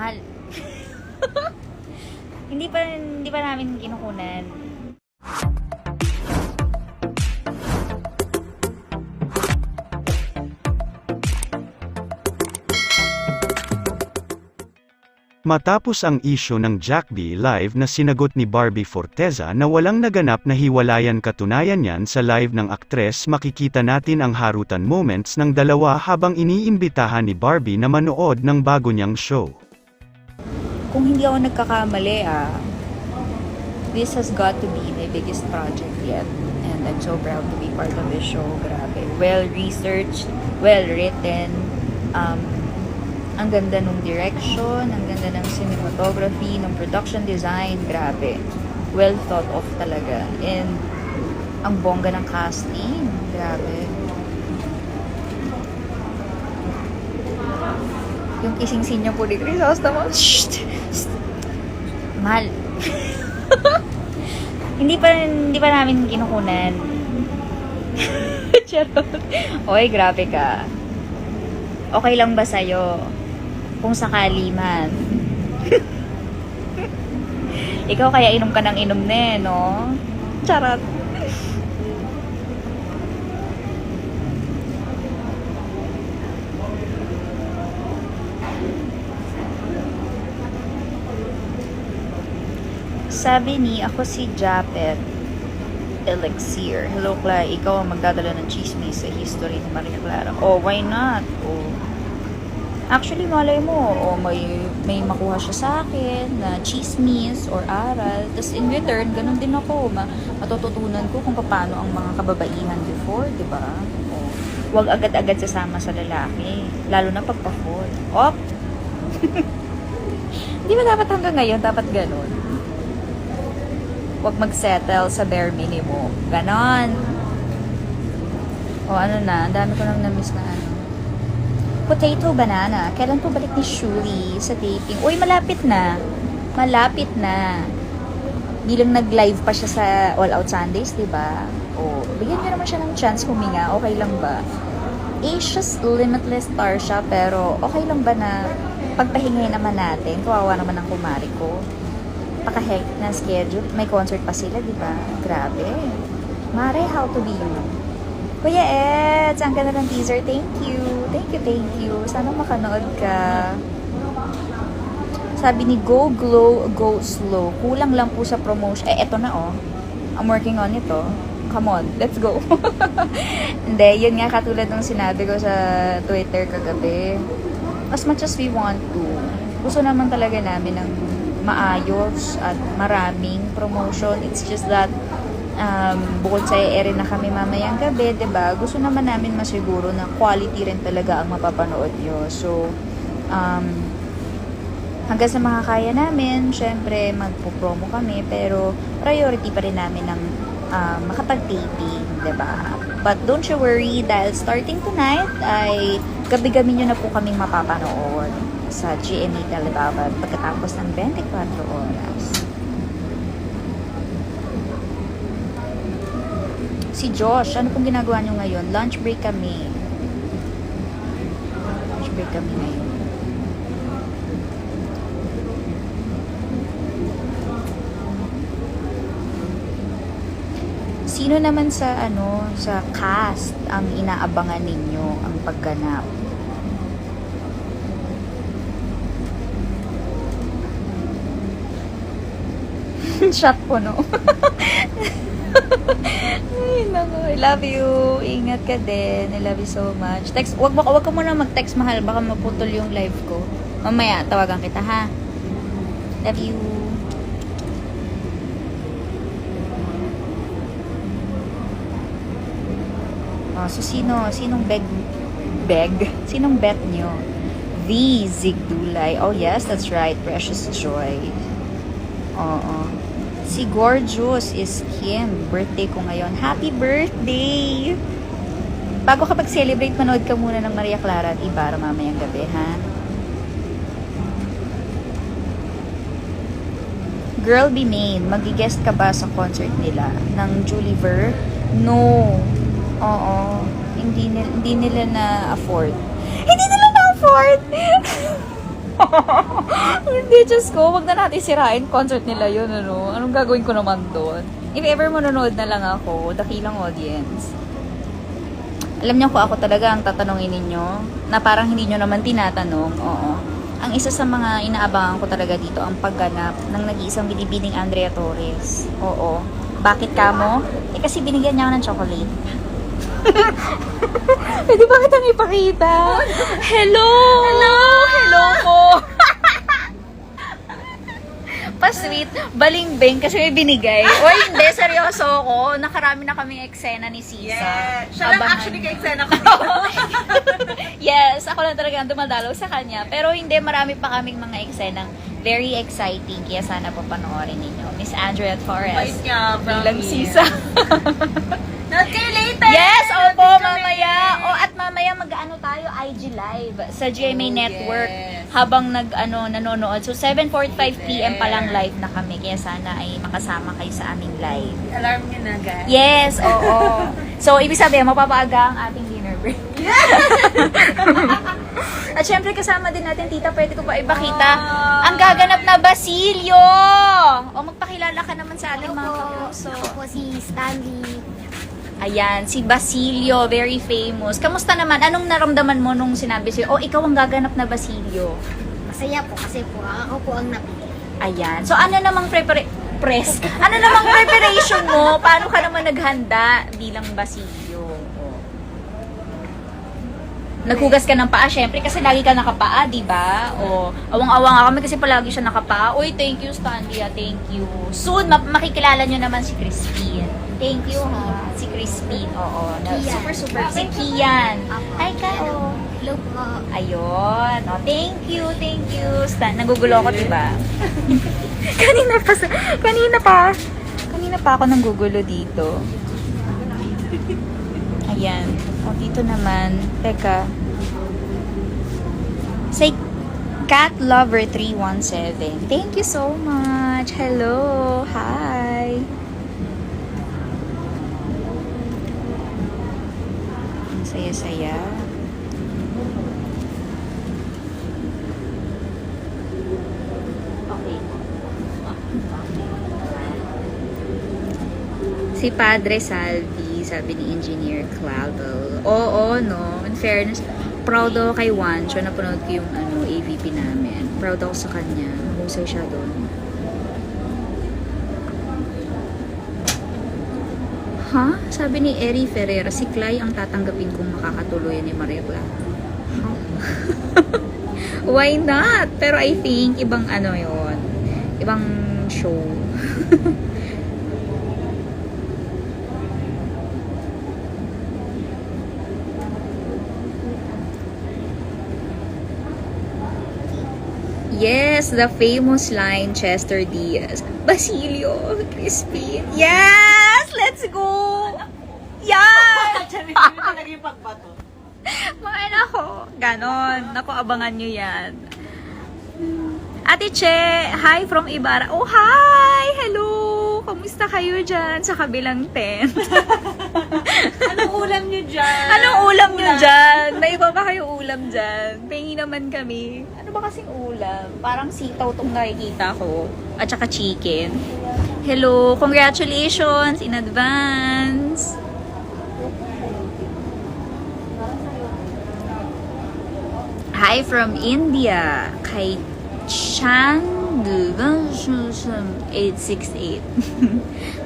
Mahal. hindi pa hindi pa namin kinukunan. Matapos ang isyo ng Jack B live na sinagot ni Barbie Forteza na walang naganap na hiwalayan katunayan yan sa live ng aktres makikita natin ang harutan moments ng dalawa habang iniimbitahan ni Barbie na manood ng bago niyang show. Kung hindi ako nagkakamali, ah, this has got to be my biggest project yet. And I'm so proud to be part of this show. Grabe. Well-researched, well-written, um, ang ganda ng direction, ang ganda ng cinematography, ng production design, grabe. Well thought of talaga. And ang bongga ng casting, grabe. Yung kissing scene niya po ni Crisostomo, shh, shh, mahal. hindi pa hindi pa namin kinukunan. Charot. Oy, grabe ka. Okay lang ba sa'yo? Kung sakali man. Ikaw kaya inom ka ng inom na eh, no? Charot. Sabi ni, ako si Japet Elixir. Hello, Cla. Ikaw ang magdadala ng chismis sa history ni Maria Clara. Oh, why not? Oh. Actually, malay mo, oh, may, may makuha siya sa akin na chismis or aral. Tapos in return, ganun din ako. Ma matututunan ko kung paano ang mga kababaihan before, di ba? Oh. Huwag agad-agad sasama sa lalaki. Lalo na pagpa-fall. Op! Di ba dapat hanggang ngayon, dapat ganun? Huwag mag-settle sa bare minimum. Ganon. O ano na, ang dami ko nang na-miss na ano. Potato Banana. Kailan po balik ni Shuli sa taping? Uy, malapit na. Malapit na. Bilang nag-live pa siya sa All Out Sundays, di ba? O, bigyan niyo naman siya ng chance huminga. Okay lang ba? Asia's limitless star siya, pero okay lang ba na pagpahingay naman natin? Kawawa naman ang kumari ko paka-hectic na schedule. May concert pa sila, di ba? Grabe. Mare, how to be you. Kuya Eds, ang ganda ng teaser. Thank you. Thank you, thank you. Sana makanood ka. Sabi ni Go Glow, Go Slow. Kulang lang po sa promotion. Eh, eto na oh. I'm working on ito. Come on, let's go. Hindi, yun nga katulad ng sinabi ko sa Twitter kagabi. As much as we want to, gusto naman talaga namin ng maayos at maraming promotion. It's just that um, bukod sa ere na kami mamayang gabi, ba? Gusto naman namin masiguro na quality rin talaga ang mapapanood nyo. So, um, hanggang sa makakaya namin, syempre magpo-promo kami, pero priority pa rin namin ng um, makapag-taping, 'di ba? But don't you worry dahil starting tonight ay gabi-gabi nyo na po kaming mapapanood sa GMA Telebaban pagkatapos ng 24 oras. Si Josh, ano pong ginagawa nyo ngayon? Lunch break kami. Lunch break kami ngayon. Sino naman sa ano sa cast ang inaabangan ninyo ang pagganap? Shot po, no? Ay, naku. I love you. Ingat ka din. I love you so much. Text, wag, wag, wag ka muna mag-text mahal. Baka maputol yung live ko. Mamaya, tawagan kita, ha? Love you. Oh, so, sino? Sinong beg? Beg? Sinong bet nyo? The Zigdulay. Oh, yes, that's right. Precious Joy. Oo. Si Gorgeous is Kim. Birthday ko ngayon. Happy birthday! Bago ka mag-celebrate, manood ka muna ng Maria Clara at Ibarra mamayang gabi, ha? Girl Be Main, magigest ka ba sa concert nila ng Julie Ver? No. Oo. Hindi hindi nila na-afford. Hindi nila na-afford! Hindi, Diyos ko, wag na natin sirain concert nila yun, ano? Anong gagawin ko naman doon? If ever manonood na lang ako, dakilang audience. Alam niyo ko ako talaga ang tatanungin ninyo, na parang hindi nyo naman tinatanong, oo. Ang isa sa mga inaabangan ko talaga dito, ang pagganap ng nag-iisang binibining Andrea Torres. Oo. Bakit ka mo? Eh kasi binigyan niya ako ng chocolate. Pwede ba kitang ipakita? Hello! Hello! Hello po! Pa-sweet, baling-bing kasi may binigay. O hindi, seryoso ako. Nakarami na kaming eksena ni Sisa. Yeah. Siya lang Abangan actually kay Sena ko. yes, ako lang talaga ang dumadalaw sa kanya. Pero hindi, marami pa kaming mga eksenang very exciting. Kaya sana po panoorin ninyo. Miss Andrea Torres. Bait niya, Bilang promise. Sisa. Not kayo later! Yes, opo, Nandito kami. Mamaya. O, at mamaya mag-ano tayo, IG Live sa GMA Oh, Network yes. habang nag, ano, nanonood. So, 7.45pm pa lang live na kami. Kaya sana ay makasama kayo sa aming live. Alarm niyo na, guys. Yes, oo. so, ibig sabihin, mapapaaga ang ating dinner break. At syempre, kasama din natin, tita, pwede ko ba ipakita Ah. ang gaganap na Basilio! O, magpakilala ka naman sa ating mga kapuso. Ako po si Stanley. Ayan, si Basilio, very famous. Kamusta naman? Anong naramdaman mo nung sinabi sa'yo, oh, ikaw ang gaganap na Basilio? Masaya po kasi po ako po ang napili. Ayan. So, ano namang prepara- press? Ano namang preparation mo? Paano ka naman naghanda bilang Basilio? Naghugas ka ng paa, syempre, kasi lagi ka nakapaa, di ba? O, awang-awang nga kami kasi palagi siya nakapaa. Uy, thank you, Stanley, ah, thank you. Soon, ma- makikilala nyo naman si Crispin. Thank you, ha. Si Crispin, oo. Na, Kian. super, super. Si Kian. Hi, ka, oh. Hello po. Ayun. Oh, thank you, thank you. Stan, nagugulo ako, diba? kanina pa, sa- kanina pa, kanina pa ako nanggugulo dito. Ayan. O, dito naman. Teka. Say, Cat Lover 317. Thank you so much. Hello. Hi. Saya-saya. Si Padre Salvi, sabi ni Engineer Clavel. Oo, no. In fairness, proud ako kay Wancho. Napanood ko yung ano, AVP namin. Proud ako sa kanya. Mahusay siya doon. Ha? Sabi ni Eri Ferreira, si Clay ang tatanggapin kong makakatuluyan ni Maria. Huh? Why not? Pero I think, ibang ano yon Ibang show. Yes, the famous line, Chester Diaz. Basilio, Crispin. Yes! Let's go! Yan! Naging pagbato. Mga nako, ganon. Nako, abangan nyo yan. Ate Che, hi from Ibarra. Oh, hi! Hello! Kamusta kayo dyan sa kabilang tent? Anong ulam niyo dyan? Anong ulam nyo dyan? May iba ba kayo ulam dyan? Pengi naman kami. Ano ba kasing ulam? Parang sitaw tong nakikita ko. At saka chicken. Hello! Congratulations in advance! Hi from India. Kay Chan 868.